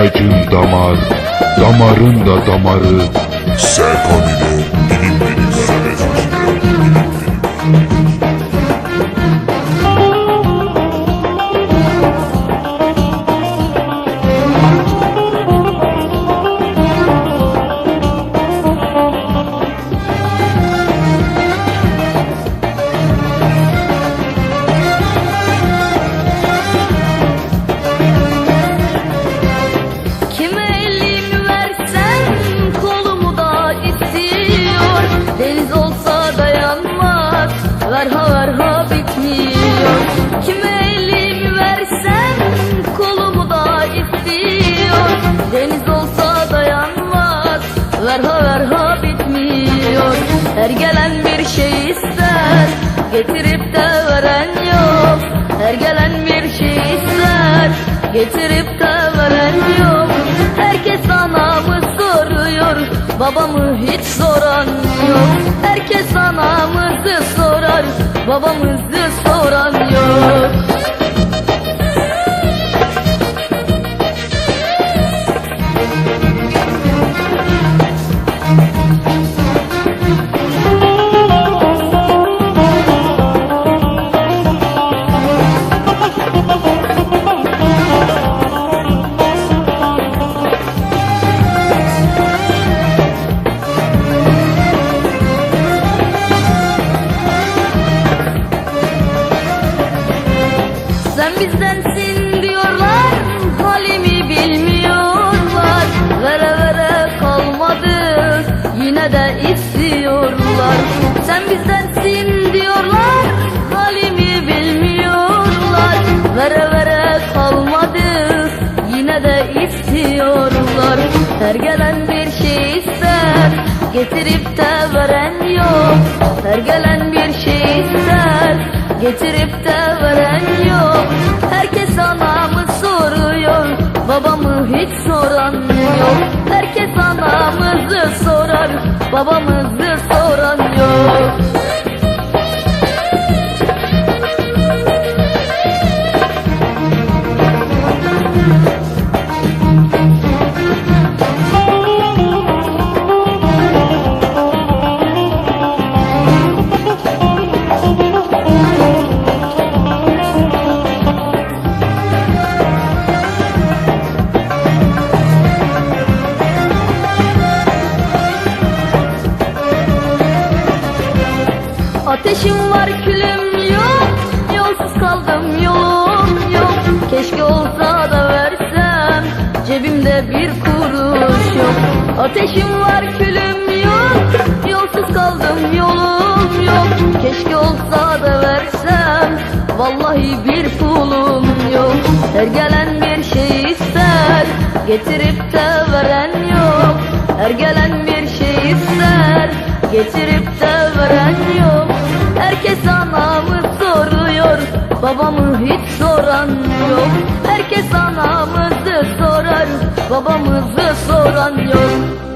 İlacın damar, damarın da damarı. Serkan getirip de veren yok. Her gelen bir şey ister getirip de veren yok. Herkes anamı soruyor babamı hiç soran yok. Herkes anamızı sorar babamızı soran yok bizdensin diyorlar halimi bilmiyorlar. Vere vere kalmadı yine de istiyorlar. Sen bizdensin diyorlar halimi bilmiyorlar. Vere vere kalmadı yine de istiyorlar. Her gelen bir şey ister getirip de veren yok. Her gelen bir şey ister getirip de hiç soran yok. Herkes anamızı sorar babamızı soran Ateşim var külüm yok. Yolsuz kaldım yolum yok. Keşke olsa da versem Cebimde bir kuruş yok. Ateşim var külüm yok. Yolsuz kaldım yolum yok. Keşke olsa da versem Vallahi bir pulum yok. Her gelen bir şey ister Getirip de veren yok. Her gelen bir şey ister Getirip de veren yok Babamı hiç soran yok. Herkes anamızı sorar. Babamızı soran yok